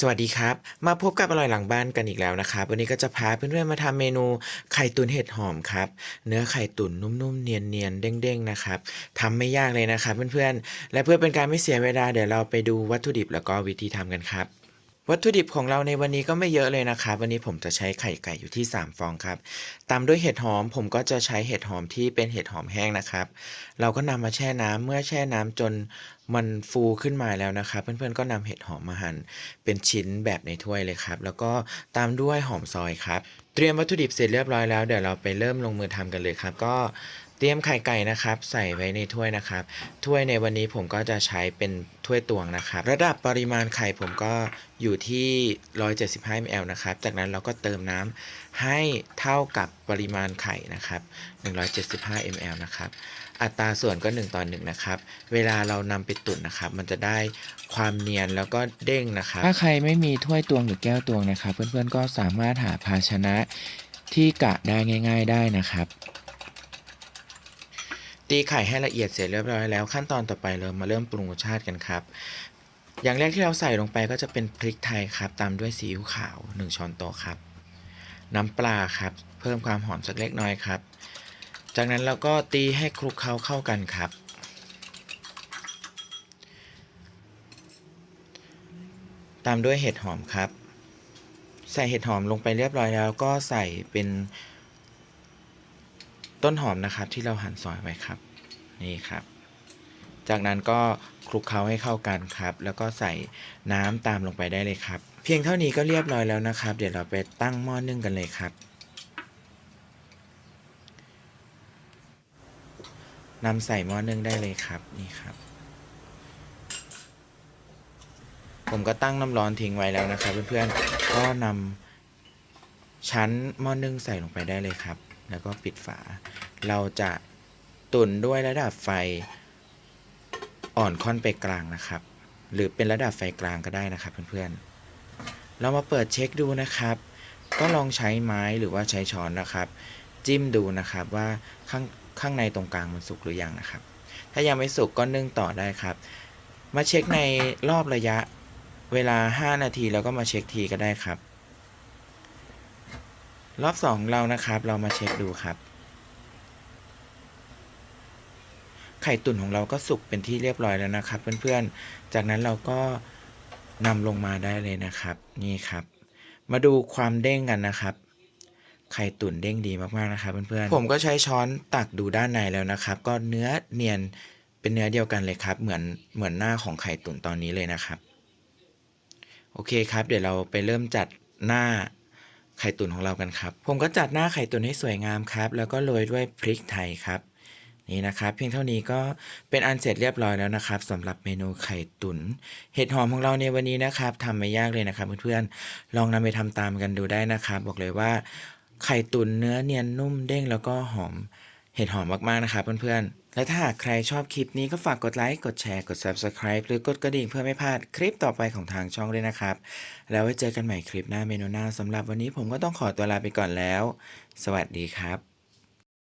สวัสดีครับ มาพบกับอร่อยหลังบ้านกันอีกแล้วนะครับ วันนี้ก็จะพาเพื่อนๆมาทำเมนูไข่ตุ๋นเห็ดหอมครับ เนื้อไข่ตุ๋นนุ่มๆ เนียนๆ เด้งๆ นะครับทำไม่ยากเลยนะครับเพื่อนๆ และเพื่อเป็นการไม่เสียเวลาเดี๋ยวเราไปดูวัตถุดิบแล้วก็วิธีทำกันครับ วัตถุดิบของเราในวันนี้ก็ไม่เยอะเลยนะครับ วันนี้ผมจะใช้ไข่ไก่อยู่ที่ 3 ฟองครับ ตามด้วยเห็ดหอม ผมก็จะใช้เห็ดหอมที่เป็นเห็ดหอมแห้งนะครับ เราก็นำมาแช่น้ำเมื่อแช่น้ำจนมันฟูขึ้นมาแล้วนะครับ เพื่อนๆก็นำเห็ดหอมมาหั่นเป็นชิ้นแบบในถ้วยเลยครับ แล้วก็ตามด้วยหอมซอยครับ เตรียมวัตถุดิบเสร็จเรียบร้อยแล้วเดี๋ยวเราไปเริ่มลงมือทำกันเลยครับ ก็เตรียมไข่ไก่นะครับ ใส่ไว้ในถ้วยนะครับ ถ้วยในวันนี้ผมก็จะใช้เป็นถ้วยตวงนะครับ ระดับปริมาณไข่ผมก็อยู่ที่ 175 ml นะครับ จากนั้นเราก็เติมน้ำให้เท่ากับปริมาณไข่นะครับ 175 ml นะครับ อัตราส่วนก็ 1 ต่อ 1 นะครับ เวลาเรานำไปตุ๋นนะครับ มันจะได้ความเนียนแล้วก็เด้งนะครับ ถ้าใครไม่มีถ้วยตวงหรือแก้วตวงนะครับ เพื่อนๆก็สามารถหาภาชนะที่กะได้ง่าย ๆได้นะครับตีไข่ให้ละเอียดเสร็จเรียบร้อยแล้วขั้นตอนต่อไปเรามาเริ่มปรุงรสชาติกันครับ อย่างแรกที่เราใส่ลงไปก็จะเป็นพริกไทยครับ ตามด้วยซีอิ๊วขาว 1 ช้อนโต๊ะครับ น้ำปลาครับ เพิ่มความหอมสักเล็กน้อยครับ จากนั้นเราก็ตีให้คลุกเคล้าเข้ากันครับ ตามด้วยเห็ดหอมครับ ใส่เห็ดหอมลงไปเรียบร้อยแล้ว ก็ใส่เป็นต้นหอมนะครับที่เราหั่นซอยไว้ครับ นี่ครับ จากนั้นก็คลุกเคล้าให้เข้ากันครับ แล้วก็ใส่น้ำตามลงไปได้เลยครับ เพียงเท่านี้ก็เรียบร้อยแล้วนะครับ เดี๋ยวเราไปตั้งหม้อนึ่งกันเลยครับนำใส่หม้อนึ่งได้เลยครับนี่ครับ ผมก็ตั้งน้ำร้อนทิ้งไว้แล้วนะครับเพื่อนๆ ก็นำชั้นหม้อนึ่งใส่ลงไปได้เลยครับ แล้วก็ปิดฝา เราจะตุ๋นด้วยระดับไฟอ่อนค่อนไปกลางนะครับ หรือเป็นระดับไฟกลางก็ได้นะครับเพื่อนๆ เรามาเปิดเช็คดูนะครับ ก็ลองใช้ไม้หรือว่าใช้ช้อนนะครับ จิ้มดูนะครับว่าข้างข้างในตรงกลางมันสุกหรือยังนะครับ ถ้ายังไม่สุกก็นึ่งต่อได้ครับ มาเช็คในรอบระยะ เวลา 5 นาทีแล้วก็มาเช็คทีก็ได้ครับ รอบ2เรานะครับ เรามาเช็คดูครับ ไข่ตุ๋นของเราก็สุกเป็นที่เรียบร้อยแล้วนะครับ เพื่อนๆ จากนั้นเราก็นำลงมาได้เลยนะครับ นี่ครับ มาดูความเด้งกันนะครับไข่ตุ๋นเด้งดีมากๆนะครับเพื่อนๆ ผมก็ใช้ช้อนตักดูด้านในแล้วนะครับ ก็เนื้อเนียนเป็นเนื้อเดียวกันเลยครับ เหมือนเหมือนหน้าของไข่ตุ๋นตอนนี้เลยนะครับ โอเคครับ เดี๋ยวเราไปเริ่มจัดหน้าไข่ตุ๋นของเรากันครับ ผมก็จัดหน้าไข่ตุ๋นให้สวยงามครับ แล้วก็โรยด้วยพริกไทยครับ นี่นะครับ เพียงเท่านี้ก็เป็นอันเสร็จเรียบร้อยแล้วนะครับสำหรับเมนูไข่ตุ๋นเห็ดหอมของเราในวันนี้นะครับทำไม่ยากเลยนะครับ เพื่อนๆลองนำไปทำตามกันดูได้นะครับ บอกเลยว่าไข่ตุ๋นเนื้อเนียนนุ่มเด้งแล้วก็หอม เห็ดหอมมากๆนะครับเพื่อนๆ และถ้าหากใครชอบคลิปนี้ก็ฝากกดไลค์ กดแชร์ กด Subscribe หรือกดกระดิ่งเพื่อไม่พลาดคลิปต่อไปของทางช่องด้วยนะครับ แล้วไว้เจอกันใหม่คลิปหน้าเมนูหน้าสำหรับวันนี้ผมก็ต้องขอตัวลาไปก่อนแล้ว สวัสดีครับ